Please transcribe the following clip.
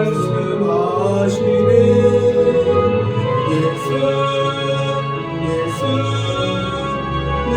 말씀하시네. 예수 예수 내